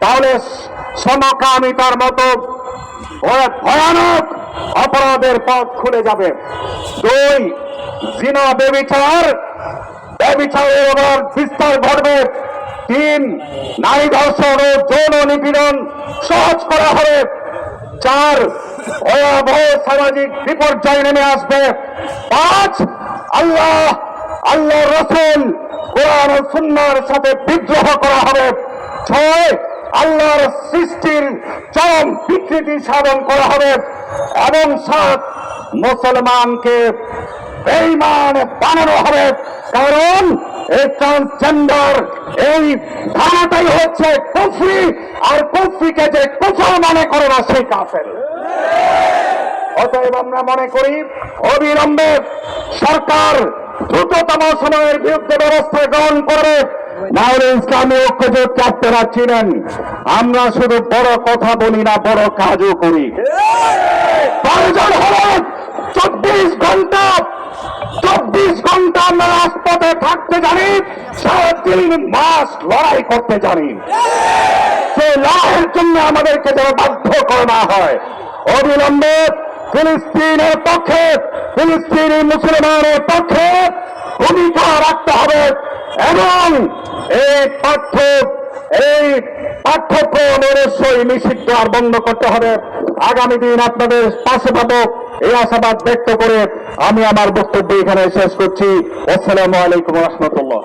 তাহলে সমকামিতার মতো ভয়- ভয়ানক অপরাধের পথ খুলে যাবে। দুই, জিনা বেবিচার। ব্যবিচারের ওপর বিস্তার ঘটবে। তিন, নারী ধর্ষণ ও যৌন নিপীড়ন সহজ করা হবে। চার, ভয়াবহ সামাজিক বিপর্যয় নেমে আসবে। পাঁচ, আল্লাহ আল্লাহ রসুল, কোরআন সুন্নার সাথে বিদ্রোহ করা হবে। ছয় আল্লাহর সৃষ্টির চরম বিকৃতি সাধন করা হবে এবং সাত মুসলমানকে বেইমান বানানো হবে। কারণ এই ট্রান্সজেন্ডার এই ধারাটাই হচ্ছে কুফরি, আর কুফরিকে যে কুফর মনে করে না, সেই কাফের। অতএব আমরা মনে করি, অবিলম্বে সরকার দ্রুততম সময়ের বিরুদ্ধে ব্যবস্থা গ্রহণ করবে। নাহলে ইসলামী ঐক্যজোটকে আপনারা চিনেন আমরা শুধু বড় কথা বলি না, বড় কাজও করি। চব্বিশ ঘণ্টা চব্বিশ ঘণ্টা আমরা রাজপথে থাকতে জানি সাড়ে তিন মাস লড়াই করতে জানি। সেই লড়াইয়ের জন্য আমাদেরকে যেন বাধ্য করা হয়। অবিলম্বে ফিলিস্তিনের পক্ষে, ফিলিস্তিনি মুসলমানের পক্ষে ভূমিকা রাখতে হবে এবং এই পাঠ্য, এই পাঠ্যক্রম অবশ্যই নিষিদ্ধ আর বন্ধ করতে হবে। আগামী দিন আপনাদের পাশে পাবো এই আশাবাদ ব্যক্ত করে আমি আমার বক্তব্য এখানে শেষ করছি। আসসালামু আলাইকুম রহমতুল্লাহ।